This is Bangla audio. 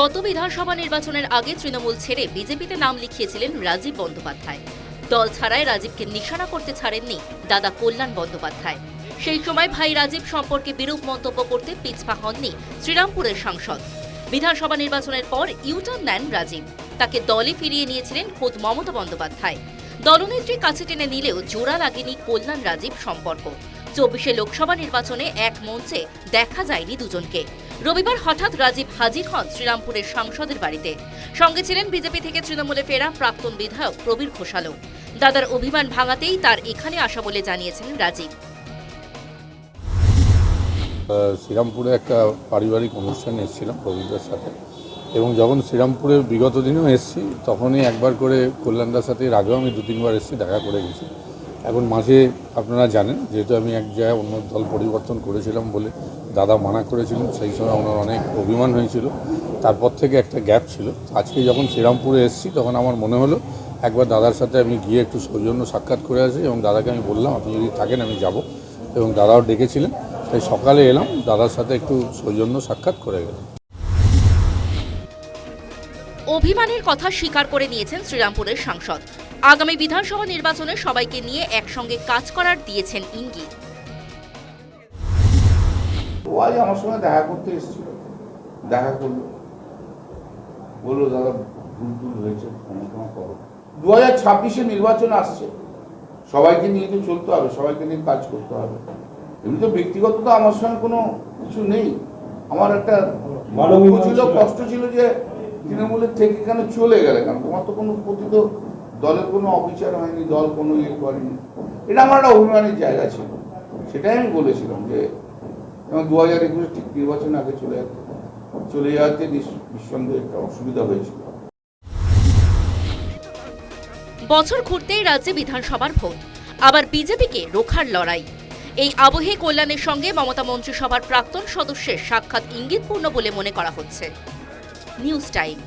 গত বিধানসভা নির্বাচনের আগে তৃণমূল ছেড়ে বিজেপিতে নাম লিখিয়েছিলেন রাজীব বন্দ্যোপাধ্যায়। দল ছাড়াই রাজীবকে নিশানা করতে ছাড়েননি দাদা কল্যাণ বন্দ্যোপাধ্যায়। সেই সময় ভাই রাজীব সম্পর্কে বিরূপ মন্তব্য করতে পিছপা হননি শ্রীরামপুরের সাংসদ। বিধানসভা নির্বাচনের পর ইউটার্ন নেন রাজীব। তাকে দলে ফিরিয়ে নিয়েছিলেন খোদ মমতা বন্দ্যোপাধ্যায়। দলনেত্রী কাছে টেনে নিলেও জোড়া লাগেনি কল্যাণ রাজীব সম্পর্ক। চব্বিশে লোকসভা নির্বাচনে এক মঞ্চে দেখা যায়নি দুজনকে। রবিবার হঠাৎ রাজীব হাজির হন শ্রীরামপুরের সাংসদের বাড়িতে। সঙ্গে ছিলেন বিজেপি থেকে তৃণমূলে ফেরা প্রাক্তন বিধায়ক প্রবীর ঘোষালও। দাদার অভিমান ভাঙাতেই তার এখানে আসা বলে জানিয়েছেন রাজীব। শ্রীরামপুরে একটা পারিবারিক অনুষ্ঠানে এসেছিলাম প্রবীরদার সাথে। এবং যখন শ্রীরামপুরে বিগত দিনেও এসেছি, তখনই একবার করে কল্যাণদার সাথে আগেও আমি দু তিনবার এসেছি, দেখা করে গেছি। এখন মাঝে আপনারা জানেন, যেহেতু আমি এক জায়গায় অন্য দল পরিবর্তন করেছিলাম বলে দাদা মানা করেছিলেন, সেই সময় ওনার অনেক অভিমান হয়েছিল। তারপর থেকে একটা গ্যাপ ছিল। আজকে যখন শ্রীরামপুরে এসেছি, তখন আমার মনে হলো, একবার দাদার সাথে আমি গিয়ে একটু সৌজন্য সাক্ষাৎ করে আসি এবং দাদাকে আমি বললাম, আপনি যদি থাকেন, আমি যাব। এবং দাদাও ডেকেছিলেন। তাই সকালে এলাম, দাদার সাথে একটু সৌজন্য সাক্ষাৎ করে গেলাম। অভিমানের কথা স্বীকার করে নিয়েছেন শ্রীরামপুরের সাংসদ। আগামী বিধানসভা নির্বাচনে সবাইকে নিয়ে একসঙ্গে কাজ করার দিয়েছেন ইঙ্গিত। ও আজ আমার সঙ্গে দেখা করতে এসেছিল। দেখা করল। বলল দাদা ভুল টুল হয়েছে ক্ষমা করো। দু হাজার ছাব্বিশে নির্বাচন আসছে। সবাইকে নিয়ে তো চলতে হবে সবাইকে নিয়ে কাজ করতে হবে। এমনি তো ব্যক্তিগত তো আমার সঙ্গে কোনো কিছু নেই। আমার একটা দুঃখ ছিল কষ্ট ছিল যে তৃণমূলের থেকে কেন চলে গেলে কেন? তোমার তো কোনো প্রতি তো দলের কোনো অবিচার হয়নি, দল কোনো ইয়ে করেনি। এটা আমার একটা অভিমানের জায়গা ছিল। সেটাই আমি বলেছিলাম যে, এবং দু হাজার একুশে ঠিক নির্বাচন আগে চলে যেতে চলে যাওয়াতে নিঃসন্দেহে একটা অসুবিধা হয়েছিল। বছর ঘুরতেই রাজ্যে বিধানসভার ভোট। আবার বিজেপিকে রোখার লড়াই। এই আবহে কল্যাণের সঙ্গে মমতা মন্ত্রিসভার প্রাক্তন সদস্যের সাক্ষাৎ ইঙ্গিতপূর্ণ বলে মনে করা হচ্ছে। News time.